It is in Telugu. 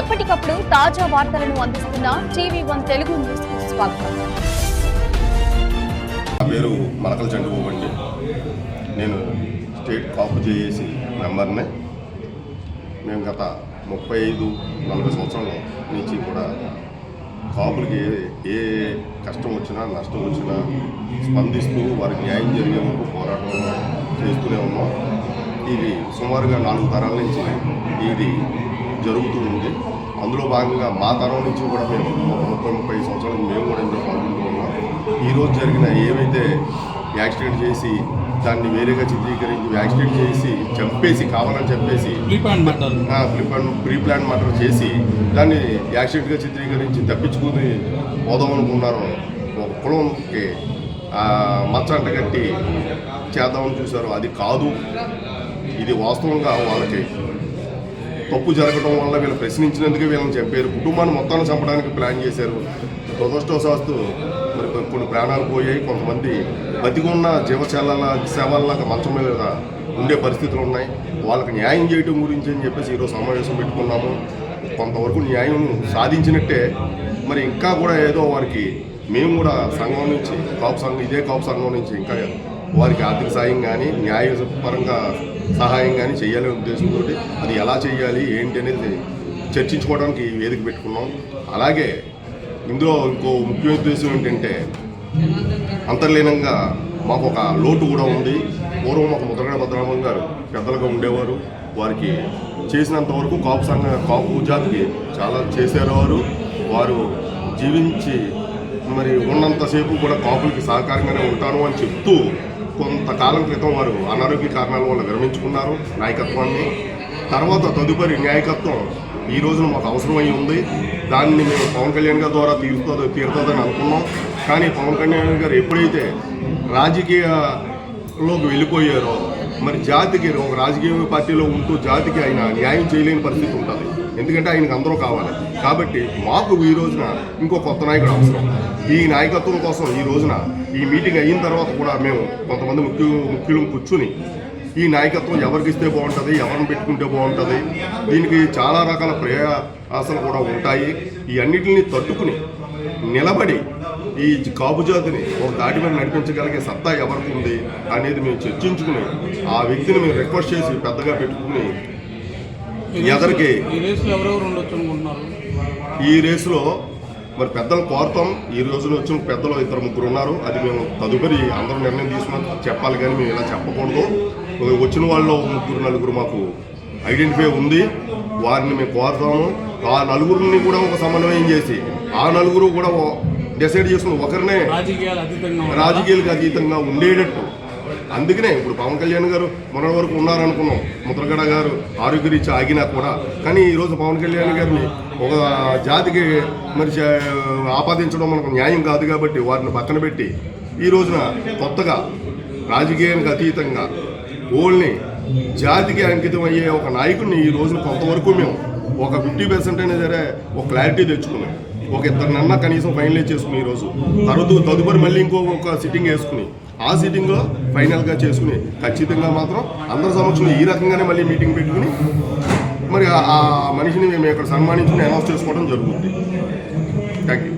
ఎప్పటికప్పుడు తాజా వార్తలను అందిస్తున్న టీవీ వన్ తెలుగు న్యూస్ స్వాగతం. నా పేరు మలకల చంద్రబాబు అండి. నేను స్టేట్ కాపు జేఏసీ మెంబర్నే. మేము గత ముప్పై ఐదు నలభై సంవత్సరాల నుంచి కూడా కాపులకి ఏ ఏ కష్టం వచ్చినా నష్టం వచ్చినా స్పందిస్తూ వారికి న్యాయం జరిగే వరకు పోరాటం చేస్తూనే ఉన్నాం. ఇది సుమారుగా నాలుగు తరాల నుంచి ఇది జరుగుతూ ఉంది అందులో భాగంగా మా తరం నుంచి కూడా మేము ఒక ముప్పై ముప్పై సంవత్సరాలకు మేము కూడా ఇందులో పాల్గొంటూ ఉన్నాం. ఈరోజు జరిగిన ఏవైతే యాక్సిడెంట్ చేసి దాన్ని వేరేగా చిత్రీకరించి యాక్సిడెంట్ చేసి చంపేసి కావాలని చంపేసి ప్లీప్ అండ్ మెటల్ ప్రీ ప్రీ ప్లాన్ మర్డర్ చేసి దాన్ని యాక్సిడెంట్గా చిత్రీకరించి తప్పించుకుని పోదాం అనుకున్నారు. ఒక కులంకి ఆ, మచ్చ అంటగట్టి చేద్దామని చూశారు. అది కాదు. ఇది వాస్తవంగా వాళ్ళకి తప్పు జరగడం వల్ల వీళ్ళు ప్రశ్నించినందుకే వీళ్ళని చంపారు. కుటుంబాన్ని మొత్తాన్ని చంపడానికి ప్లాన్ చేశారు. దురదృష్టవశాస్తు మరి కొన్ని ప్రాణాలు పోయాయి. కొంతమంది బతికున్న జీవశాల శవాలలాగా మంచం మీద ఉండే పరిస్థితులు ఉన్నాయి. వాళ్ళకి న్యాయం చేయటం గురించి అని చెప్పేసి ఈరోజు సమావేశం పెట్టుకున్నాము. కొంతవరకు న్యాయం సాధించినట్టే. మరి ఇంకా కూడా ఏదో వారికి మేము కూడా సంఘం నుంచి కాపు సంఘం ఇదే కాపు సంఘం నుంచి ఇంకా వారికి ఆర్థిక సాయం కానీ న్యాయపరంగా సహాయం కానీ చేయాలనే ఉద్దేశంతో అది ఎలా చేయాలి ఏంటి అనేది చర్చించుకోవడానికి వేదిక పెట్టుకున్నాం. అలాగే ఇందులో ఇంకో ముఖ్య ఉద్దేశం ఏంటంటే అంతర్లీనంగా మాకు ఒక లోటు కూడా ఉంది. పూర్వం ఒక ముద్రగడ భద్రామం గారు పెద్దలుగా ఉండేవారు. వారికి చేసినంత వరకు కాపు సంఘ కాపు జాతికి చాలా చేసేవారు. వారు వారు జీవించి మరి ఉన్నంతసేపు కూడా కాపులకి సహకారంగానే ఉంటాను అని చెప్తూ కొంతకాలం క్రితం వారు అనారోగ్య కారణాల వల్ల విరమించుకున్నారు నాయకత్వాన్ని. తర్వాత తదుపరి నాయకత్వం ఈ రోజున మాకు అవసరమై ఉంది. దాన్ని మేము పవన్ కళ్యాణ్ గారి ద్వారా తీరుతుంది తీరుతుందని అనుకున్నాం. కానీ పవన్ కళ్యాణ్ గారు ఎప్పుడైతే రాజకీయలోకి వెళ్ళిపోయారో మరి జాతికి ఒక రాజకీయ పార్టీలో ఉంటూ జాతికి ఆయన న్యాయం చేయలేని పరిస్థితి ఉంటుంది. ఎందుకంటే ఆయనకు అందరూ కావాలి. కాబట్టి మాకు ఈ రోజున ఇంకో కొత్త నాయకుడు అవసరం. ఈ నాయకత్వం కోసం ఈ రోజున ఈ మీటింగ్ అయిన తర్వాత కూడా మేము కొంతమంది ముఖ్యు ముఖ్యులు కూర్చుని ఈ నాయకత్వం ఎవరికి ఇస్తే బాగుంటుంది ఎవరిని పెట్టుకుంటే బాగుంటుంది దీనికి చాలా రకాల ప్రయాసాలు కూడా ఉంటాయి. ఈ అన్నిటిని తట్టుకుని నిలబడి ఈ కాపు జాతిని ఒక దాటి మీద నడిపించగలిగే సత్తా ఎవరికి ఉంది అనేది మేము చర్చించుకుని ఆ వ్యక్తిని మేము రిక్వెస్ట్ చేసి పెద్దగా పెట్టుకుని ఎదరికి. ఈ రేసులో మరి పెద్దలు కోరుతాం. ఈ రోజున వచ్చిన పెద్దలు ఇద్దరు ముగ్గురు ఉన్నారు. అది మేము తదుపరి అందరూ నిర్ణయం తీసుకుని చెప్పాలి కానీ మేము ఇలా చెప్పకూడదు. వచ్చిన వాళ్ళు ముగ్గురు నలుగురు మాకు ఐడెంటిఫై ఉంది. వారిని మేము కోరుతాము. ఆ నలుగురిని కూడా ఒక సమన్వయం చేసి ఆ నలుగురు కూడా డిసైడ్ చేసుకుని ఒకరినే? రాజకీయాలకు అతీతంగా ఉండేటట్టు అందుకనే ఇప్పుడు పవన్ కళ్యాణ్ గారు మొన్నటి వరకు ఉన్నారనుకున్నాం. ముద్రగడ గారు ఆరోగ్యరీత్యా ఆగినా కూడా. కానీ ఈరోజు పవన్ కళ్యాణ్ గారిని ఒక జాతికి మరి ఆపాదించడం మనకు న్యాయం కాదు కాబట్టి వారిని పక్కన పెట్టి ఈ రోజున కొత్తగా రాజకీయానికి అతీతంగా ఓల్ని జాతికి అంకితం అయ్యే ఒక నాయకుడిని ఈ రోజున కొంతవరకు మేము ఒక ఫిఫ్టీ పర్సెంట్ అయినా సరే ఒక క్లారిటీ తెచ్చుకున్నాం. ఒక ఇద్దరినన్నా కనీసం ఫైనలైజ్ చేసుకుని ఈరోజు తరువాత తదుపరి మళ్ళీ ఇంకో ఒక సిట్టింగ్ వేసుకుని ఆ సిట్టింగ్లో ఫైనల్గా చేసుకుని ఖచ్చితంగా మాత్రం అందరి సమక్షంలో ఈ రకంగానే మళ్ళీ మీటింగ్ పెట్టుకుని మరి ఆ- ఆ మనిషిని మేము ఇక్కడ సన్మానించుకుని అనౌన్స్ చేసుకోవడం జరుగుతుంది. Thank you